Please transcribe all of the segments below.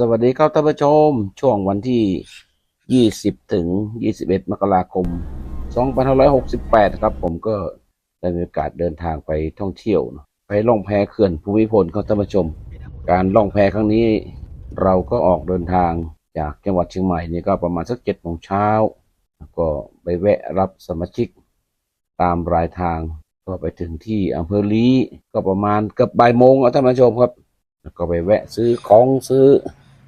สวัสดีครับท่านผู้ชม ช่วงวันที่ 20 ถึง 21 มกราคม 2568 ครับ ผมก็ได้มีโอกาสเดินทางไปท่องเที่ยวเนอะไปล่องแพเขื่อนภูมิพลครับท่านผู้ชม การล่องแพครั้งนี้เราก็ออกเดินทางจากจังหวัดเชียงใหม่นี่ก็ประมาณสักเจ็ดโมงเช้า ก็ไปแวะรับสมาชิกตามรายทาง ก็ไปถึงที่อำเภอลีก็ประมาณเกือบบ่ายโมงอะท่านผู้ชมครับแล้วก็ไปแวะซื้อของซื้อ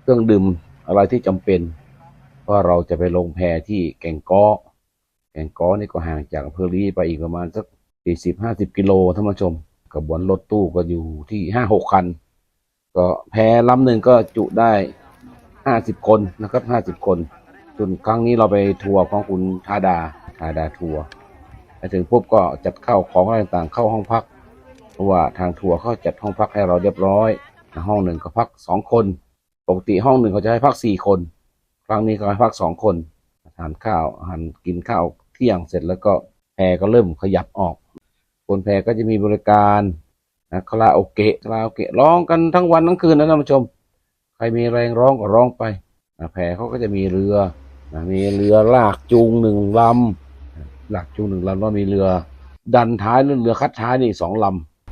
เครื่องดื่มอะไรที่จำเป็น เพราะเราจะไปลงแพที่แก่งก้อแก่งก้อนี่ก็ห่างจากอำเภอลีไปอีกประมาณสักสี่สิบห้าสิบกิโลท่านผู้ชมกระบวนรถตู้ก็อยู่ที่ห้าหกคัน ก็แพลำหนึ่งก็จุได้ห้าสิบคนนะครับห้าสิบคนส่วนครั้งนี้เราไปทัวร์ของคุณธาดาธาดาทัวร์ไปถึงปุ๊บก็จัดเข้าของอะไรต่างๆเข้าห้องพัก เพราะว่าทางทัวร์เขาจัดห้องพักให้เราเรียบร้อยห้องหนึ่งก็พักสองคน ปกติห้องหนึ่งเขาจะให้พักสี่คน ครั้งนี้เขาให้พักสองคนทานข้าวหันกินข้าวเที่ยงเสร็จแล้วก็แพรก็เริ่มขยับออกบนแพรก็จะมีบริการนะคาราโอเกะคาราโอเกะร้องกันทั้งวันทั้งคืนนะท่านผู้ชม ใครมีแรงร้องก็ร้องไปนะแพรเขาก็จะมีเรือนะมีเรือลากจูงหนึ่งลำลากจูงหนึ่งลำแล้วมีเรือ ดันท้ายหรือเรือคัดท้ายนี่สองล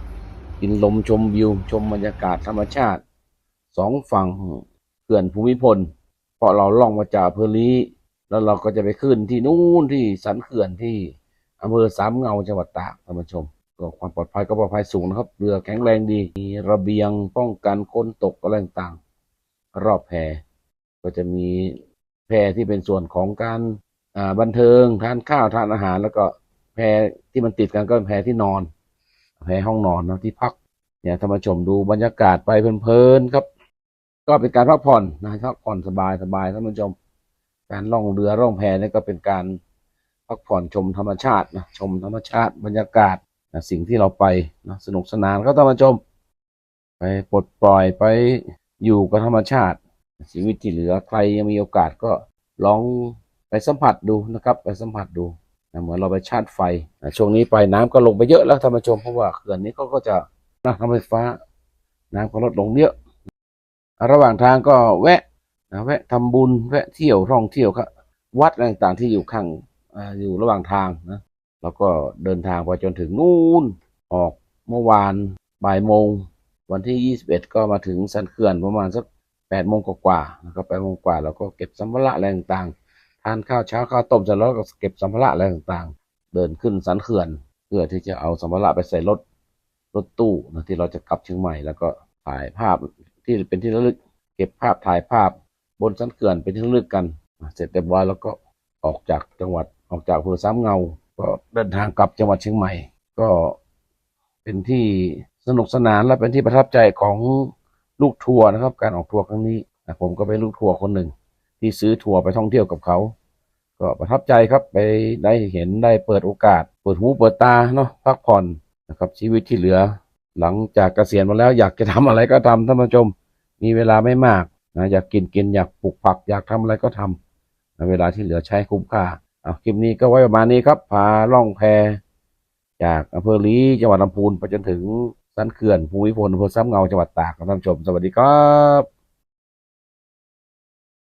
ำกินลมชมวิวชมบรรยากาศธรรมชาติ สองฝั่งเขื่อนภูมิพลเพราะเราล่องมาจากเภอลีแล้วเราก็จะไปขึ้นที่นู่นที่สันเขื่อนที่อำเภอสามเงาจังหวัดตากท่านผู้ชมก็ความปลอดภัยก็ปลอดภัยสูงนะครับ เรือแข็งแรงดี มีระเบียงป้องกันคนตกอะไรต่างๆ รอบแพก็จะมีแพที่เป็นส่วนของการบันเทิงทานข้าวทานอาหาร แล้วก็แพที่มันติดกันก็เป็นแพที่นอน แพห้องนอนนะที่พักเนี่ยท่านผู้ชมดูบรรยากาศไปเพลินๆครับ ก็เป็นการพักผ่อนนะพักผ่อนสบายสบายท่านผู้ชมการล่องเรือล่องแพนี่ก็เป็นการพักผ่อนชมธรรมชาตินะชมธรรมชาติบรรยากาศนะสิ่งที่เราไปนะสนุกสนานก็ท่านผู้ชม ไปปลดปล่อยไปอยู่กับธรรมชาติ ชีวิตที่เหลือใครยังมีโอกาสก็ลองไปสัมผัสดูนะครับ ไปสัมผัสดูนะเหมือนเราไปชาร์จไฟนะช่วงนี้ไปน้ำก็ลงไปเยอะแล้วท่านผู้ชมเพราะว่าเขื่อนนี้เขาก็จะนะทำไฟฟ้า น้ำก็ลดลงเยอะ ระหว่างทางก็แวะนะแวะทำบุญแวะเที่ยวท่องเที่ยวครับวัดอะไรต่างๆที่อยู่ข้างออยู่ระหว่างทางนะแล้วก็เดินทางไปจนถึงนู่นออกเมื่อวานบ่ายโมง วันที่ 21 ก็มาถึงสันเขื่อนประมาณสัก8โมงกว่าๆนะครับ8โมงกว่าแล้วก็เก็บสัมภาระอะไรต่างๆทานข้าวเช้าข้าวต้มเสร็จแล้วก็เก็บสัมภาระอะไรต่างๆ เดินขึ้นสันเขื่อน เพื่อที่จะเอาสัมภาระไปใส่รถรถตู้นะที่เราจะกลับเชียงใหม่แล้วก็ถ่ายภาพ ที่เป็นที่ระลึก เก็บภาพถ่ายภาพ บนสันเขื่อนเป็นที่ระลึกกัน เสร็จเรียบร้อยแล้วก็ออกจากจังหวัดออกจากอำเภอสามเงา ก็เดินทางกลับจังหวัดเชียงใหม่ ก็เป็นที่สนุกสนานและเป็นที่ประทับใจของลูกทัวร์นะครับ การออกทัวร์ครั้งนี้ผมก็เป็นลูกทัวร์คนหนึ่ง ที่ซื้อทัวร์ไปท่องเที่ยวกับเขา ก็ประทับใจครับไปได้เห็นได้เปิดโอกาส เปิดหูเปิดตาเนาะพักผ่อนนะครับชีวิตที่เหลือ หลังจากเกษียณมาแล้วอยากจะทำอะไรก็ทำท่านผู้ชม มีเวลาไม่มากนะอยากกินกินอยากปลูกผัก อยากทำอะไรก็ทำนะเวลาที่เหลือใช้คุ้มค่าเอาคลิปนี้ก็ไว้ประมาณนี้ครับพาล่องแพจากอำเภอลีจังหวัดลำพูนไปจนถึงสันเขื่อนภูมิพลอำเภอซ้ำเงาจังหวัดตากท่านผู้ชม สวัสดีครับ